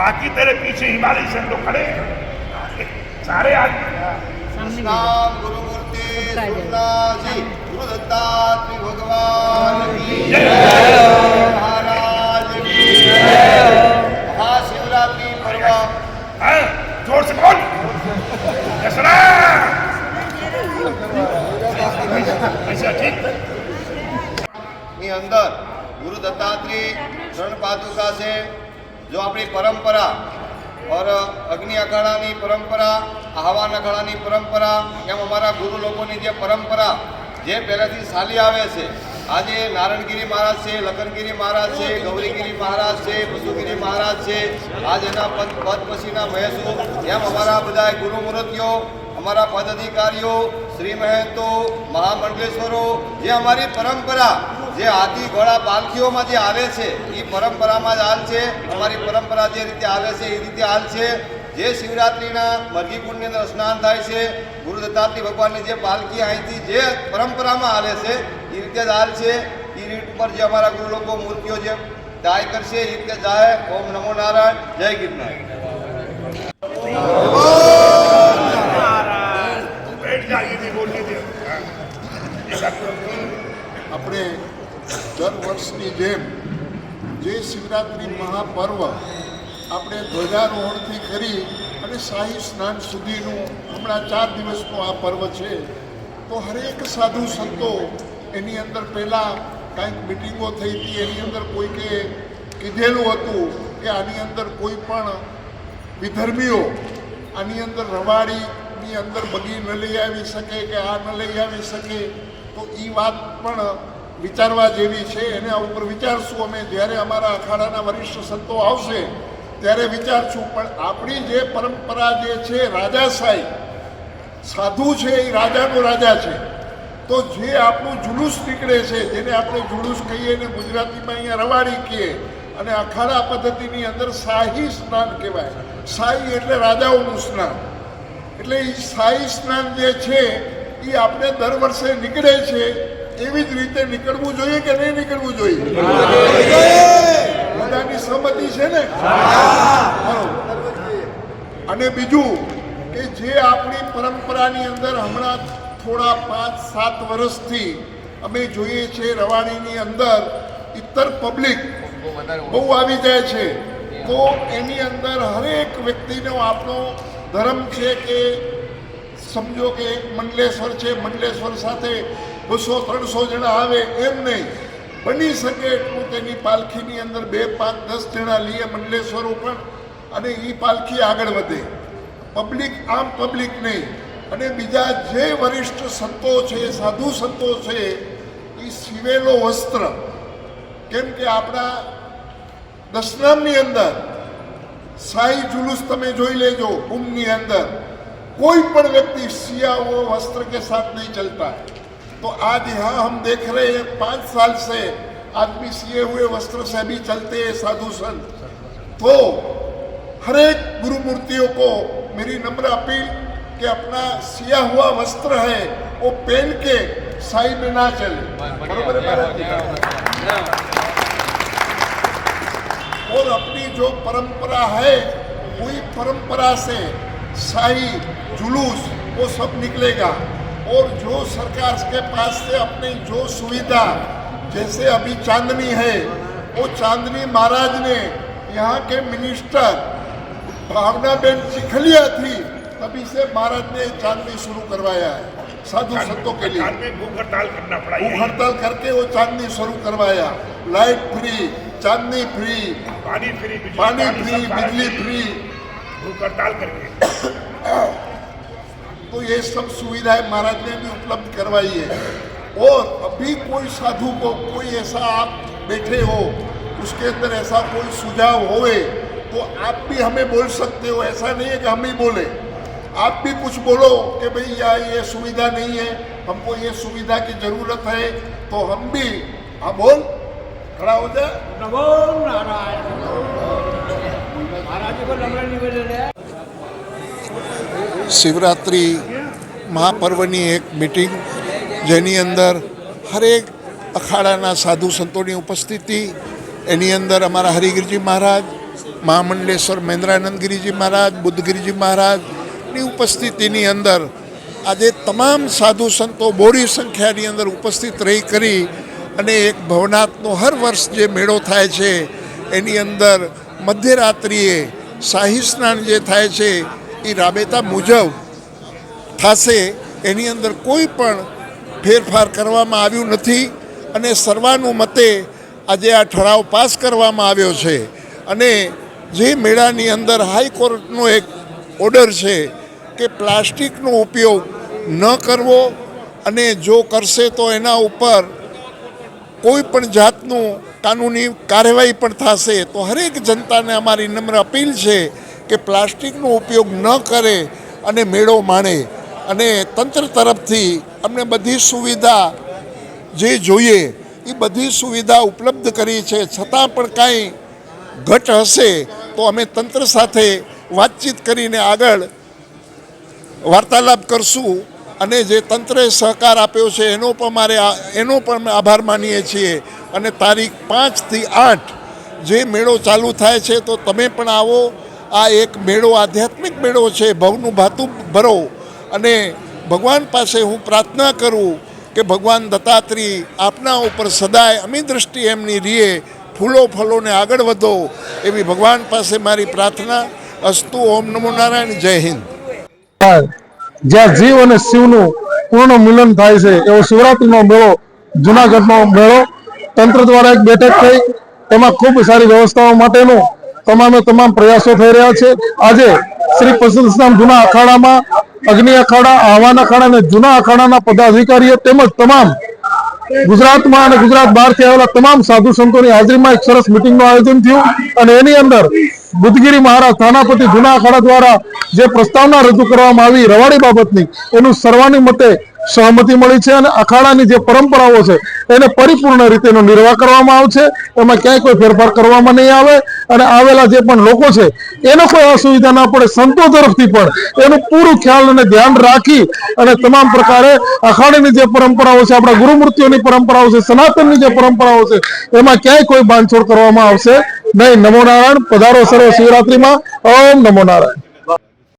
बाकी तेरे पीछे हिमालय से लोग खड़े हैं। सारे आदमी નામ ગુરુમૂર્તિ સુરદાસજી ગુરુ દત્તાત્રેય ભગવાન કી જય મહારાજ કી જય મહાશિવરાત્રી પર્વ हैं? जोर से बोल यसरा ऐसा ठीक ની અંદર ગુરુ દત્તાત્રેય શરણ પાદુકા છે જો આપણી પરંપરા ઓર અગ્નિ અખાડાની પરંપરા, આહવાન અખાડાની પરંપરા, એમ અમારા ગુરુ લોકોની જે પરંપરા જે પહેલાંથી ચાલી આવે છે, આજે નારણગીરી મહારાજ છે, લખનગીરી મહારાજ છે, ગૌરીગીરી મહારાજ છે, બસુગીરી મહારાજ છે, આજ એના પદ પદ પછીના મહેશો એમ અમારા બધા ગુરુ મૂર્તિઓ અમારા પદ અધિકારીઓ શ્રી મહેતો, મહામંડલેશ્વરો, જે અમારી પરંપરા જે હાથી ઘોડા પાલખીઓમાં જે આવે છે, એ પરંપરામાં જ હાલ છે, અમારી પરંપરા જે રીતે આવે છે, એ રીતે હાલ છે. જે શિવરાત્રિના મરઘીકુંડની અંદર સ્નાન થાય છે, ગુરુ દત્તાત્રી ભગવાનની જે પાલખી અહીંથી જે પરંપરામાં આવે છે, એ રીતે જ હાલ છે. એ રીત પર જે અમારા ગુરુ લોકો મૂર્તિઓ જે દાય કરશે, એ રીતે જાય ઓમ નમો નારાયણ. જય ગિરનારાયણ આપણે દર વર્ષની જેમ જે શિવરાત્રિ મહાપર્વ આપણે ધ્વજારોહણથી કરી અને શાહી સ્નાન સુધીનું હમણાં ચાર દિવસનું આ પર્વ છે, તો હરેક સાધુ સંતો એની અંદર પહેલાં કાંઈક મિટિંગો થઈ હતી, એની અંદર કોઈકે કીધેલું હતું કે આની અંદર કોઈ પણ વિધર્મીઓ આની અંદર રવાડીની અંદર બગી ન લઈ આવી શકે કે આ ન લઈ આવી શકે, તો એ વાત પણ વિચારવા જેવી છે, એના ઉપર વિચારશું અમે. જ્યારે અમારા અખાડાના વરિષ્ઠ સંતો આવશે, ત્યારે વિચારશું. પણ આપણી જે પરંપરા જે છે રાજાશાહી સાધુ છે, એ રાજાનો રાજા છે. તો જે આપણું જુલુસ નીકળે છે, જેને આપણે જુલુસ કહીએ ને ગુજરાતીમાં અહીંયા રવાડી કહીએ, અને અખાડા પદ્ધતિની અંદર શાહી સ્નાન કહેવાય. શાહી એટલે રાજાઓનું સ્નાન. એટલે એ શાહી સ્નાન જે છે એ આપણે દર વર્ષે નીકળે છે એવી જ રીતે નીકળવું જોઈએ કે નહીં નીકળવું જોઈએ? બધાની સહમતિ છે ને? અને બીજું કે જે આપણી પરંપરાની અંદર હમણાં થોડા પાંચ, સાત વર્ષથી અમે જોઈએ છીએ રવાડીની અંદર ઇતર પબ્લિક બહુ આવી જાય છે. તો એની અંદર હરેક વ્યક્તિનો આપણો ધર્મ છે કે સમજો કે મંડલેશ્વર છે, મંડલેશ્વર સાથે બસો, ત્રણસો જણા આવે એમ નહીં. બની શકે એટલું તેની પાલખીની અંદર બે પાંચ, દસ જણા લઈએ મંડલેશ્વરો પણ અને એ પાલખી આગળ વધે. પબ્લિક આમ પબ્લિક નહીં. અને બીજા જે વરિષ્ઠ સંતો છે, સાધુ સંતો છે એ સિવેલો વસ્ત્ર. કેમ કે આપણા દશનામની અંદર સાઈ જુલુસ તમે જોઈ લેજો કુંભની અંદર. કોઈ પણ વ્યક્તિ સિયાઓ વસ્ત્ર કે સાથ નહીં ચલતા. तो आज यहाँ हम देख रहे हैं, पाँच साल से आदमी सिए हुए वस्त्र से भी चलते हैं साधु संत। तो हर एक गुरु मूर्तियों को मेरी नम्र अपील कि अपना सिया हुआ वस्त्र है, वो पहन के साई में ना चले। बरोबर और अपनी जो परंपरा है, वही परंपरा से शाही जुलूस, वो सब निकलेगा। और जो सरकार के पास से अपनी जो सुविधा जैसे अभी चांदनी है वो चांदनी महाराज ने यहाँ के मिनिस्टर भावना बेन चिखलिया थी तभी से महाराज ने चांदनी शुरू करवाया है साधु संतों के लिए। भूख हड़ताल करना पड़ा भूख हड़ताल करके वो चांदनी शुरू करवाया। लाइट फ्री चांदनी फ्री पानी फ्री पानी फ्री बिजली फ्री भूख हड़ताल करके। तो ये सब सुविधाएँ महाराज ने भी उपलब्ध करवाई है। और अभी कोई साधु को कोई ऐसा आप बैठे हो, उसके अंदर ऐसा कोई सुझाव होए तो आप भी हमें बोल सकते हो। ऐसा नहीं है कि हम ही बोले। आप भी कुछ बोलो कि भाई यार ये सुविधा नहीं है, हमको ये सुविधा की ज़रूरत है तो हम भी हाँ बोल, खड़ा हो जाए नमो नारायण। महाराज को नम्र निवेदन है। શિવરાત્રિ મહાપર્વની એક મિટિંગ જેની અંદર હરેક અખાડાના સાધુ સંતોની ઉપસ્થિતિ, એની અંદર અમારા હરિગીરજી મહારાજ, મહામંડલેશ્વર મહેન્દ્રાનંદગીરીજી મહારાજ બુદ્ધગીરીજી મહારાજની ઉપસ્થિતિની અંદર આજે તમામ સાધુ સંતો બોરી સંખ્યાની અંદર ઉપસ્થિત રહી કરી અને એક ભવનાથનો હર વર્ષ જે મેળો થાય છે, એની અંદર મધ્યરાત્રિએ શાહી સ્નાન જે થાય છે એ રાબેતા મુજબ થશે, એની અંદર કોઈ પણ ફેરફાર કરવામાં આવ્યું નથી અને સર્વાનુમતે આજે આ ઠરાવ પાસ કરવામાં આવ્યો છે. અને જે મેળાની અંદર હાઈકોર્ટનો એક ઓર્ડર છે કે પ્લાસ્ટિકનો ઉપયોગ ન કરવો અને જો કરશે તો એના ઉપર કોઈ પણ જાતનું કાનૂની કાર્યવાહી પણ થશે, તો હરેક જનતાને અમારી નમ્ર અપીલ છે કે પ્લાસ્ટિકનો ઉપયોગ ન કરે અને મેળો માણે. અને તંત્ર તરફથી અમને બધી સુવિધા જે જોઈએ, એ બધી સુવિધા ઉપલબ્ધ કરી છે. છતાં પણ કાંઈ ઘટ હશે તો અમે તંત્ર સાથે વાતચીત કરીને આગળ વાર્તાલાપ કરશું અને જે તંત્રએ સહકાર આપ્યો છે એનો પણ મારે એનો પણ આભાર માનીએ છીએ. અને તારીખ પાંચથી આઠ જે મેળો ચાલુ થાય છે તો તમે પણ આવો આ એક મેળો, આધ્યાત્મિક મેળો છે, ભવનું ભાતું ભરો. અને ભગવાન પાસે હું પ્રાર્થના કરું કે ભગવાન દત્તાત્રી આપના ઉપર સદાય અમી દ્રષ્ટિ એમની રીએ ફૂલો ફલોને આગળ વધો એવી ભગવાન પાસે મારી પ્રાર્થના. અસ્તુ ઓમ નમો નારાયણ, જય હિન્દ. જ્યાં જીવ અને શિવનું પૂર્ણ મિલન થાય છે, એવો શિવરાત્રીનો મેળો, જુનાગઢનો મેળો, તંત્ર દ્વારા એક બેઠક થઈ. એમાં ખૂબ સારી વ્યવસ્થાઓ માટેનું તમામે તમામ પ્રયાસો થઈ રહ્યા છે. આજે શ્રી પશુસ્નામ જૂના અખાડામાં, અગ્નિ અખાડા, આહવાન અખાડા અને જૂના અખાડાના પદાધિકારીઓ તેમજ તમામ ગુજરાતમાં અને ગુજરાત બહારથી આવેલા તમામ સાધુ સંતોની હાજરીમાં એક સરસ મિટિંગનું આયોજન થયું અને એની અંદર બુદ્ધગીરી મહારાજ થાનાપતિ જૂના અખાડા દ્વારા જે પ્રસ્તાવના રજૂ કરવામાં આવી રવાડી બાબતની, એનું સર્વાનુમતે સહમતિ મળી છે અને અખાડાની જે પરંપરાઓ છે, એને પરિપૂર્ણ રીતે નિર્વાહ કરવામાં આવશે એમાં ક્યાંય કોઈ ફેરફાર કરવામાં નહીં આવે અને આવેલા જે પણ લોકો છે, એને કોઈ અસુવિધા ના પડે, સંતો તરફથી પણ એનું પૂરું ખ્યાલ અને ધ્યાન રાખી અને તમામ પ્રકારે અખાડાની જે પરંપરાઓ છે, આપણા ગુરુમૂર્તિઓની પરંપરાઓ છે, સનાતનની જે પરંપરાઓ છે, એમાં ક્યાંય કોઈ બાંધછોડ કરવામાં આવશે નહીં. નમો નારાયણ પધારો સર્વ શિવરાત્રીમાં. ઓમ નમો નારાયણ